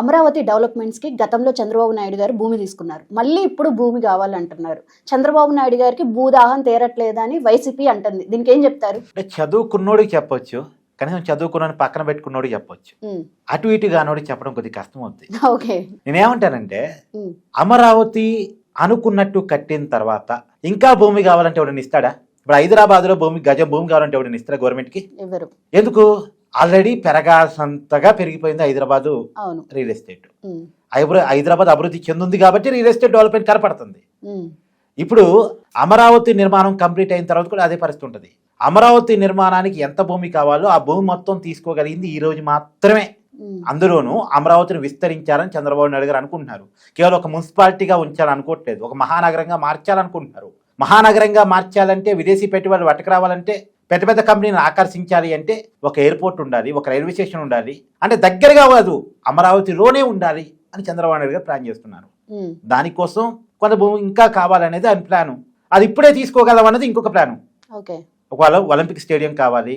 అమరావతి డెవలప్మెంట్స్కి గతంలో చంద్రబాబు నాయుడు గారు భూమి తీసుకున్నారు. మళ్ళీ ఇప్పుడు భూమి కావాలంటున్నారు. చంద్రబాబు నాయుడు గారికి భూదాహం తీరట్లేదని వైసీపీ అంటుంది. దీనికి ఏం చెప్తారు? అంటే చదువుకున్నోడికి చెప్పొచ్చు. కనీసం చదువుకున్నాను పక్కన పెట్టుకున్నోడికి చెప్పొచ్చు. అటు ఇటు కానోడికి చెప్పడం కొద్దిగా కష్టం అవుతుంది ఓకే. నేనేమంటానంటే అమరావతి అనుకున్నట్టు కట్టిన తర్వాత ఇంకా భూమి కావాలంటే ఎవడని ఇస్తాడా? ఇప్పుడు హైదరాబాద్లో భూమి గజం భూమి కావాలంటే ఎవడని ఇస్తాడా గవర్నమెంట్కి? ఎవరు? ఎందుకు? ఆల్రెడీ పెరగాల్సినంతగా పెరిగిపోయింది హైదరాబాదు రియల్ ఎస్టేట్. హైదరాబాద్ అభివృద్ధి చెందుంది కాబట్టి రియల్ ఎస్టేట్ డెవలప్మెంట్ కనపడుతుంది. ఇప్పుడు అమరావతి నిర్మాణం కంప్లీట్ అయిన తర్వాత కూడా అదే పరిస్థితి ఉంటుంది. అమరావతి నిర్మాణానికి ఎంత భూమి కావాలో ఆ భూమి మొత్తం తీసుకోగలిగింది ఈ రోజు మాత్రమే. అందులోనూ అమరావతిని విస్తరించాలని చంద్రబాబు నాయుడు గారు అనుకుంటున్నారు. కేవలం ఒక మున్సిపాలిటీగా ఉంచాలని అనుకోవట్లేదు ఒక మహానగరంగా మార్చాలనుకుంటున్నారు. మహానగరంగా మార్చాలంటే విదేశీ పెట్టుబడులు పట్టుకు రావాలంటే పెద్ద పెద్ద కంపెనీని ఆకర్షించాలి అంటే ఒక ఎయిర్పోర్ట్ ఉండాలి ఒక రైల్వే స్టేషన్ ఉండాలి. అంటే దగ్గరగా కాదు అమరావతిలోనే ఉండాలి అని చంద్రబాబు నాయుడు గారు ప్లాన్ చేస్తున్నారు. దానికోసం కొంత భూమి ఇంకా కావాలనేది ఆయన ప్లాను. అది ఇప్పుడే తీసుకోగలం అన్నది ఇంకొక ప్లాను. ఒకవేళ ఒలింపిక్ స్టేడియం కావాలి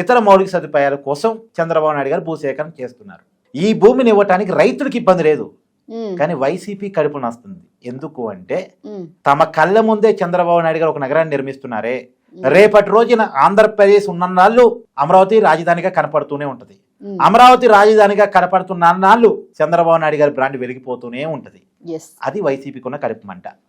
ఇతర మౌలిక సదుపాయాల కోసం చంద్రబాబు నాయుడు గారు భూసేకరణ చేస్తున్నారు. ఈ భూమిని ఇవ్వటానికి రైతులకు ఇబ్బంది లేదు. కానీ వైసీపీ కడుపు నస్తుంది. ఎందుకు అంటే తమ కళ్ళ ముందే చంద్రబాబు నాయుడు గారు ఒక నగరాన్ని నిర్మిస్తున్నారే. రేపటి రోజున ఆంధ్రప్రదేశ్ ఉన్నన్నాళ్ళు అమరావతి రాజధానిగా కనపడుతూనే ఉంటది. అమరావతి రాజధానిగా కనపడుతున్న నాళ్ళు చంద్రబాబు నాయుడు గారి బ్రాండ్ వెలిగిపోతూనే ఉంటది. అది వైసీపీకి ఉన్న కడుపు మంట